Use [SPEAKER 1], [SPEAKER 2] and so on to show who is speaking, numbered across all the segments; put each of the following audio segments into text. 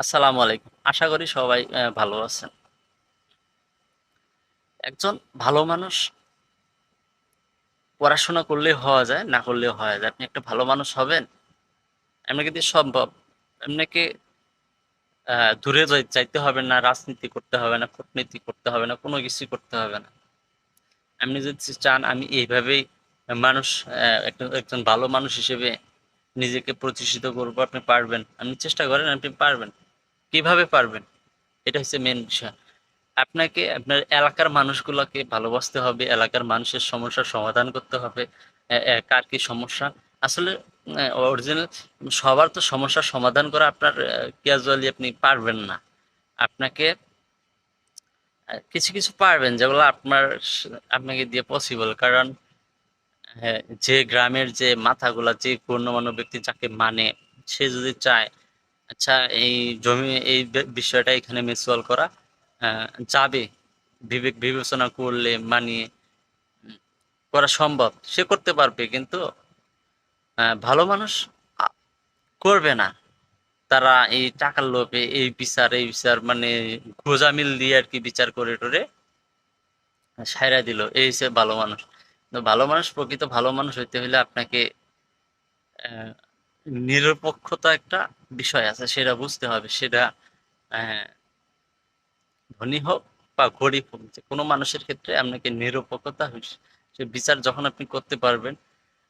[SPEAKER 1] আসসালামু আলাইকুম। আশা করি সবাই ভালো আছেন। একজন ভালো মানুষ পড়াশোনা করলে হওয়া যায়, না করলেও হওয়া যায়। আপনি একটা ভালো মানুষ হবেন, এমনি কিন্তু সম্ভব? এমনিকে দূরে যাই- যাইতে হবে না, রাজনীতি করতে হবে না, কূটনীতি করতে হবে না, কোনো কিছু করতে হবে না। আপনি যদি চান আমি এইভাবেই মানুষ একজন ভালো মানুষ হিসেবে নিজেকে প্রতিষ্ঠিত করব, আপনি পারবেন। আপনি চেষ্টা করেন, আপনি পারবেন। কীভাবে পারবেন? এটা হচ্ছে মেন বিষয়। আপনাকে আপনার এলাকার মানুষগুলোকে ভালোবাসতে হবে এলাকার মানুষের সমস্যার সমাধান করতে হবে কার কি সমস্যা? আসলে অরিজিনাল সবার তো সমস্যার সমাধান করা আপনার ক্যাজুয়ালি আপনি পারবেন না। আপনাকে কিছু কিছু পারবেন যেগুলো আপনার আপনাকে দিয়ে পসিবল কারণ হ্যাঁ, যে গ্রামের যে মাথাগুলা যে গণ্যমান্য ব্যক্তি যাকে মানে সে যদি চায় আচ্ছা এই জমি, এই বিষয়টা এখানে মিসওয়াল করা যাবে বিবেক বিবেচনা করলে, মানিয়ে করা সম্ভব। সে করতে পারবে, কিন্তু ভালো মানুষ করবে না। তারা এই টাকার লোভে, এই বিচার এই বিচার মানে গোজামিল দিয়ে আর কি বিচার করে টরে সায়রা দিল। এই হচ্ছে ভালো মানুষ। ভালো মানুষ, প্রকৃত ভালো মানুষ হইতে হলে আপনাকে নিরপেক্ষতা একটা বিষয় আছে, সেটা বুঝতে হবে, সেটা ধনী হোক বা গরিব হোক, যে কোনো মানুষের ক্ষেত্রে আপনাকে নিরপেক্ষতা সে বিচার যখন আপনি করতে পারবেন,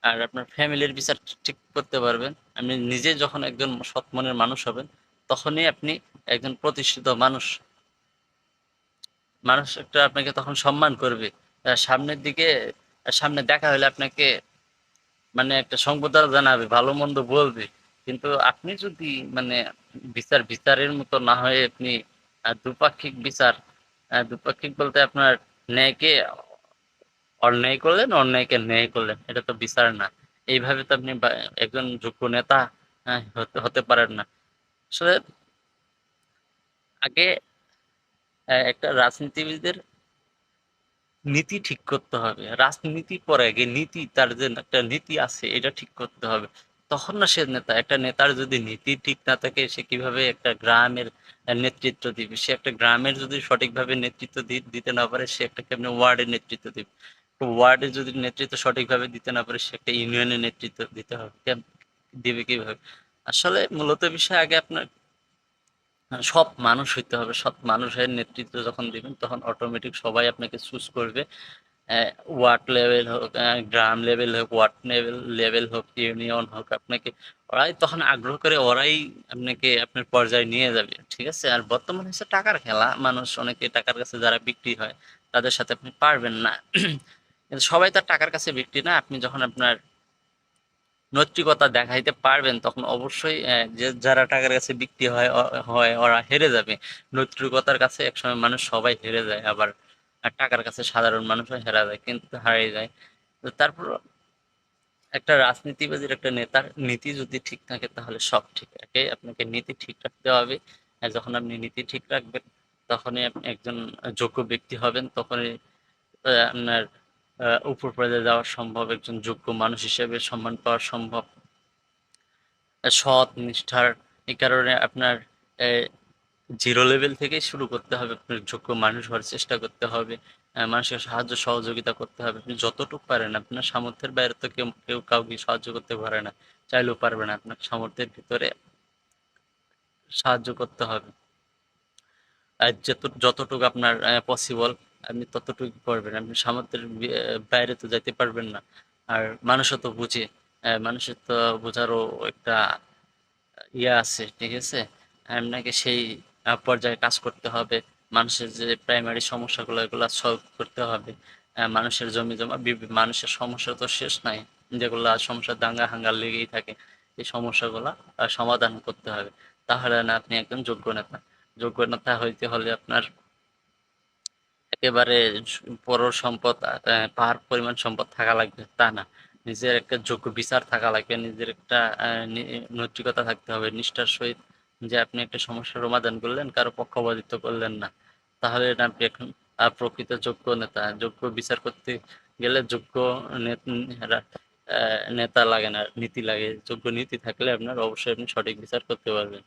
[SPEAKER 1] আর আপনার ফ্যামিলির বিচার ঠিক করতে পারবেন, আপনি নিজে যখন একজন সৎ মনের মানুষ হবেন, তখনই আপনি একজন প্রতিষ্ঠিত মানুষ। মানুষ একটা আপনাকে তখন সম্মান করবে। সামনের দিকে সামনে দেখা হলে আপনাকে মানে একটা সংবর্ধনা জানাবে, ভালো মন্দ বলবে। কিন্তু আপনি যদি মানে বিচার বিচারের মতো না হয়ে আপনি দুপাক্ষিক বিচার দুপাক্ষিক বলতে আপনার ন্যায়কে অন্যায় করলেন, অন্যায়কে ন্যায় করলেন, এটা তো বিচার না। এইভাবে তো আপনি একজন যোগ্য নেতা হতে পারেন না। আসলে আগে একটা রাজনীতিবিদের নীতি ঠিক করতে হবে। রাজনীতি পরে আগে নীতি, তার যে একটা নীতি আছে, এটা ঠিক করতে হবে। তখন না সে নেতা, একটা নেতার যদি নীতি ঠিক না থাকে, সে কীভাবে একটা গ্রামের নেতৃত্ব দিবে? সে একটা গ্রামের যদি সঠিকভাবে নেতৃত্ব দিতে না পারে, সে একটা কেমন ওয়ার্ডের নেতৃত্ব দিবে? ওয়ার্ডে যদি নেতৃত্ব সঠিকভাবে দিতে না পারে, সে একটা ইউনিয়নের নেতৃত্ব দিতে হবে। দিবে কীভাবে? আসলে মূলত বিষয় আগে আপনার সৎ মানুষ হইতে হবে। সৎ মানুষের নেতৃত্ব যখন দিবেন, তখন অটোমেটিক সবাই আপনাকে চুজ করবে। ওয়ার্ড লেভেল হোক গ্রাম লেভেল হোক ওয়ার্ড লেভেল লেভেল হোক ইউনিয়ন হোক, আপনাকে ওরাই তখন আগ্রহ করে ওরাই আপনাকে আপনার পর্যায়ে নিয়ে যাবে, ঠিক আছে? আর বর্তমানে হচ্ছে টাকার খেলা, মানুষ অনেকে টাকার কাছে যারা বিক্রি হয়, তাদের সাথে আপনি পারবেন না। কিন্তু সবাই তার টাকার কাছে বিক্রি না, আপনি যখন আপনার নৈতিকতা দেখাইতে পারবেন, তখন অবশ্যই যে যারা টাকার কাছে বিক্রি হয় হয়, ওরা হেরে যাবে। নৈতিকতার কাছে একসময় মানুষ সবাই হেরে যায়, আবার আর টাকার কাছে সাধারণ মানুষও হেরা যায়, কিন্তু হারিয়ে যায়। তো তারপর একটা রাজনীতিবাদীর একটা নেতার নীতি যদি ঠিক থাকে, তাহলে সব ঠিক। থাকে আপনাকে নীতি ঠিক রাখতে হবে। যখন আপনি নীতি ঠিক রাখবেন, তখনই আপনি একজন যোগ্য ব্যক্তি হবেন। তখনই আপনার উপর পর্যায়ে যাওয়া সম্ভব। একজন যোগ্য মানুষ হিসেবে সম্মান পাওয়া সম্ভব। সৎ, নিষ্ঠার এই কারণে আপনার জিরো লেভেল থেকে শুরু করতে হবে আপনার যোগ্য মানুষ হওয়ার চেষ্টা করতে হবে আহ, মানুষের সাহায্য সহযোগিতা করতে হবে। আপনি যতটুকু পারেন আপনার সামর্থ্যের বাইরে তো কেউ কেউ কাউকে সাহায্য করতে পারে না চাইলেও পারবে না আপনার সামর্থ্যের ভিতরে সাহায্য করতে হবে। আর যত যতটুকু আপনার পসিবল আপনি ততটুকু করবেন আপনি সামর্থ্যের বাইরে তো যাইতে পারবেন না। আর মানুষও তো বুঝে মানুষের তো বোঝারও একটা ইয়ে আছে ঠিক আছে? আপনাকে সেই পর্যায়ে কাজ করতে হবে। মানুষের যে প্রাইমারি সমস্যাগুলো, এগুলো সলভ করতে হবে। মানুষের জমি জমা মানুষের সমস্যা তো শেষ নাই। যেগুলো সমস্যা দাঙ্গা হাঙ্গার লেগেই থাকে, এই সমস্যাগুলো সমাধান করতে হবে। তাহলে না, আপনি একজন যোগ্য নেতা। যোগ্য নেতা হইতে হলে আপনার একেবারে বড় সম্পদ পাহাড় পরিমাণ সম্পদ থাকা লাগবে, তা না। নিজের একটা যোগ্য বিচার থাকা লাগবে, নিজের একটা নৈতিকতা থাকতে হবে, নিষ্ঠার সহিত যে আপনি একটা সমস্যার সমাধান করলেন, কারও পক্ষপাতিত্ব করলেন না। তাহলে আপনি এখন আর প্রকৃত যোগ্য নেতা, যোগ্য বিচার করতে গেলে যোগ্য নেতা লাগে না, নীতি লাগে। যোগ্য নীতি থাকলে আপনার অবশ্যই আপনি সঠিক বিচার করতে পারবেন।